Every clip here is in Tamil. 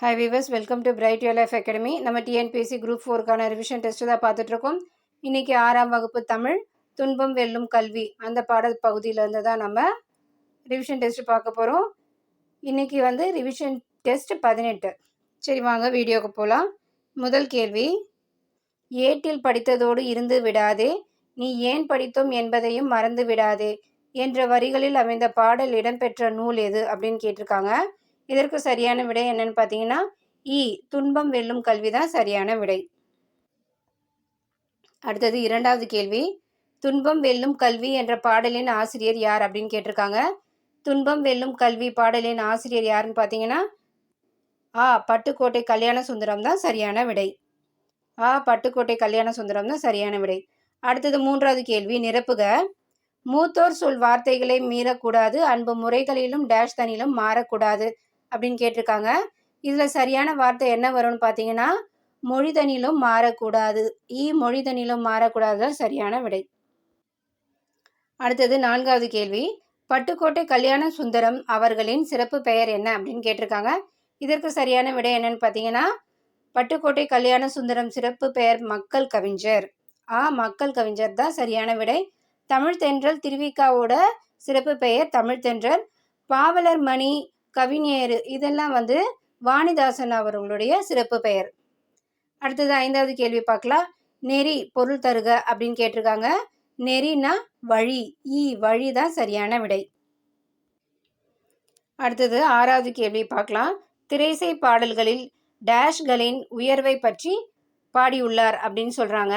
Hi viewers welcome to bright your life academy நம்ம டிஎன்பிஎஸ்சி குரூப் ஃபோருக்கான ரிவிஷன் டெஸ்ட் தான் பார்த்துட்ருக்கோம் இன்றைக்கி ஆறாம் வகுப்பு தமிழ் துன்பம் வெல்லும் கல்வி அந்த பாடல் பகுதியிலேருந்து தான் நம்ம ரிவிஷன் டெஸ்ட் பார்க்க போகிறோம் இன்றைக்கி வந்து ரிவிஷன் டெஸ்ட் பதினெட்டு. சரி வாங்க வீடியோக்கு போகலாம் முதல் கேள்வி ஏட்டில் படித்ததோடு இருந்து விடாதே நீ ஏன் படித்தோம் என்பதையும் மறந்து விடாதே என்ற வரிகளில் அமைந்த பாடல் இடம்பெற்ற நூல் எது அப்படின்னு கேட்டிருக்காங்க. இதற்கு சரியான விடை என்னன்னு பார்த்தீங்கன்னா இ துன்பம் வெல்லும் கல்வி தான் சரியான விடை. அடுத்தது இரண்டாவது கேள்வி. துன்பம் வெல்லும் கல்வி என்ற பாடலின் ஆசிரியர் யார் அப்படின்னு கேட்டிருக்காங்க. துன்பம் வெல்லும் கல்வி பாடலின் ஆசிரியர் யாருன்னு பார்த்தீங்கன்னா ஆ பட்டுக்கோட்டை கல்யாண சுந்தரம் தான் சரியான விடை. ஆ பட்டுக்கோட்டை கல்யாண சுந்தரம் தான் சரியான விடை. அடுத்தது மூன்றாவது கேள்வி நிரப்புக. மூத்தோர் சொல் வார்த்தைகளை மீறக்கூடாது அன்பு முறைகளிலும் டேஷ் தனிலும் மாறக்கூடாது. அப்படின்னு கேட்டிருக்காங்க. இதில் சரியான வார்த்தை என்ன வரும்னு பார்த்தீங்கன்னா மொழிதனிலும் மாறக்கூடாது. ஈ மொழிதனிலும் மாறக்கூடாது தான் சரியான விடை. அடுத்தது நான்காவது கேள்வி. பட்டுக்கோட்டை கல்யாண சுந்தரம் அவர்களின் சிறப்பு பெயர் என்ன அப்படின்னு கேட்டிருக்காங்க. இதற்கு சரியான விடை என்னன்னு பார்த்தீங்கன்னா பட்டுக்கோட்டை கல்யாண சுந்தரம் சிறப்பு பெயர் மக்கள் கவிஞர். ஆ மக்கள் கவிஞர் தான் சரியான விடை. தமிழ்தென்றல் திருவிக்காவோட சிறப்பு பெயர் தமிழ்தென்றல் பாவலர் மணி கவிஞர் இதெல்லாம் வந்து வாணிதாசன் அவர்களுடைய சிறப்பு பெயர். அடுத்தது ஐந்தாவது கேள்வி பார்க்கலாம். நெறி பொருள் தருக அப்படின்னு கேட்டிருக்காங்க. நெறினா வழி. ஈ வழி தான் சரியான விடை. அடுத்தது ஆறாவது கேள்வி பார்க்கலாம். திரைசை பாடல்களில் டேஷ்களின் உயர்வை பற்றி பாடியுள்ளார் அப்படின்னு சொல்கிறாங்க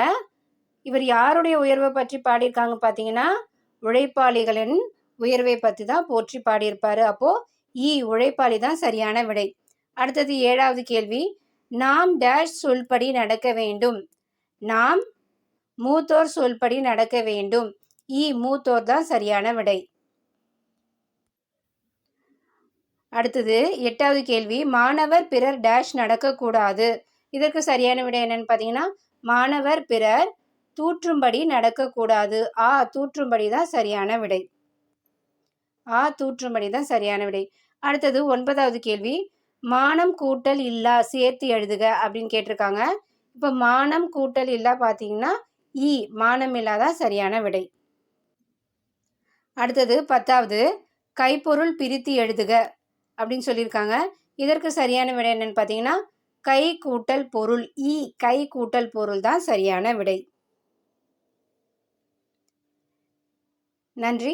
இவர் யாருடைய உயர்வை பற்றி பாடியிருக்காங்க பார்த்தீங்கன்னா உழைப்பாளிகளின் உயர்வை பற்றி தான் போற்றி பாடியிருப்பார். அப்போது இ உழைப்பாளி தான் சரியான விடை. அடுத்தது ஏழாவது கேள்வி. நாம் டேஷ் சொல்படி நடக்க வேண்டும். நாம் மூத்தோர் சொல்படி நடக்க வேண்டும். இ மூத்தோர் தான் சரியான விடை. அடுத்தது எட்டாவது கேள்வி. மாணவர் பிறர் டேஷ் நடக்கக்கூடாது. இதற்கு சரியான விடை என்னன்னு பார்த்தீங்கன்னா மாணவர் பிறர் தூற்றும்படி நடக்கக்கூடாது. ஆ தூற்றும்படி தான் சரியான விடை. ஆ தூற்றும்படி தான் சரியான விடை. அடுத்தது ஒன்பதாவது கேள்வி. மானம் கூட்டல் இல்லா சேர்த்து எழுதுக அப்படின்னு கேட்டிருக்காங்க. இப்போ மானம் கூட்டல் இல்லா பார்த்தீங்கன்னா இ மானம் இல்லாதான் சரியான விடை. அடுத்தது பத்தாவது. கைப்பொருள் பிரித்து எழுதுக அப்படின்னு சொல்லியிருக்காங்க. இதற்கு சரியான விடை என்னன்னு பார்த்தீங்கன்னா கை கூட்டல் பொருள் இ கை கூட்டல் பொருள் தான் சரியான விடை. நன்றி.